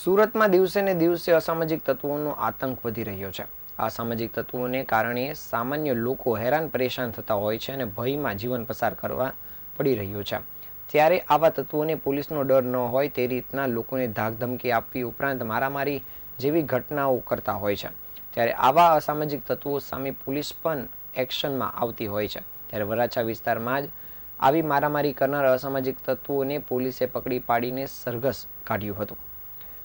સુરતમાં દિવસે ને દિવસે અસામાજિક તત્વોનો આતંક વધી રહ્યો છે. અસામાજિક તત્વોને કારણે સામાન્ય લોકો હેરાન પરેશાન થતા હોય છે અને ભયમાં જીવન પસાર કરવા પડી રહ્યું છે. ત્યારે આવા તત્વોને પોલીસનો ડર ન હોય તે રીતના લોકોને ધાકધમકી આપવી ઉપરાંત મારામારી જેવી ઘટનાઓ કરતા હોય છે. ત્યારે આવા અસામાજિક તત્વો સામે પોલીસ પણ એક્શનમાં આવતી હોય છે. ત્યારે વરાછા વિસ્તારમાં જ આવી મારામારી કરનાર અસામાજિક તત્વોને પોલીસે પકડી પાડીને સરઘસ કાઢ્યું હતું.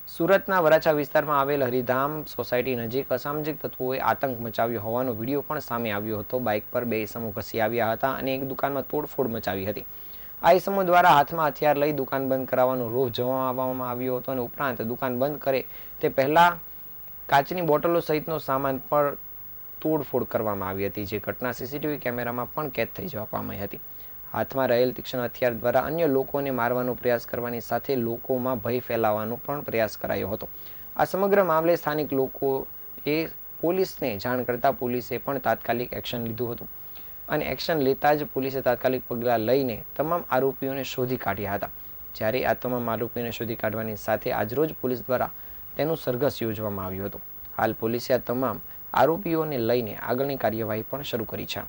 સુરતના વરાછા વિસ્તારમાં આવેલ હરિધામ સોસાયટી નજીક અસામાજિક તત્વોએ આતંક મચાવ્યો હોવાનો વીડિયો પણ સામે આવ્યો હતો. બાઇક પર બે ઇસમો ઘસી આવ્યા હતા અને એક દુકાનમાં તોડફોડ મચાવી હતી. આ ઇસમો દ્વારા હાથમાં હથિયાર લઈ દુકાન બંધ કરાવવાનો રોહ જમાવવામાં આવ્યો હતો અને ઉપરાંત દુકાન બંધ કરે તે પહેલાં કાચની બોટલો સહિતનો સામાન પર તોડફોડ કરવામાં આવી હતી, જે ઘટના સીસીટીવી કેમેરામાં પણ કેદ થઈ જવા પામી હતી. હાથમાં રહેલ તીક્ષ્ણ હથિયાર દ્વારા અન્ય લોકોને મારવાનો પ્રયાસ કરવાની સાથે લોકોમાં ભય ફેલાવવાનો પણ પ્રયાસ કરાયો હતો. આ સમગ્ર મામલે સ્થાનિક લોકોએ પોલીસને જાણ કરતા પોલીસે પણ તાત્કાલિક એક્શન લીધું હતું અને એક્શન લેતા જ પોલીસે તાત્કાલિક પગલાં લઈને તમામ આરોપીઓને શોધી કાઢ્યા હતા. જ્યારે આ તમામ આરોપીઓને શોધી કાઢવાની સાથે આજરોજ પોલીસ દ્વારા તેનું સરઘસ યોજવામાં આવ્યું હતું. હાલ પોલીસે આ તમામ આરોપીઓને લઈને આગળની કાર્યવાહી પણ શરૂ કરી છે.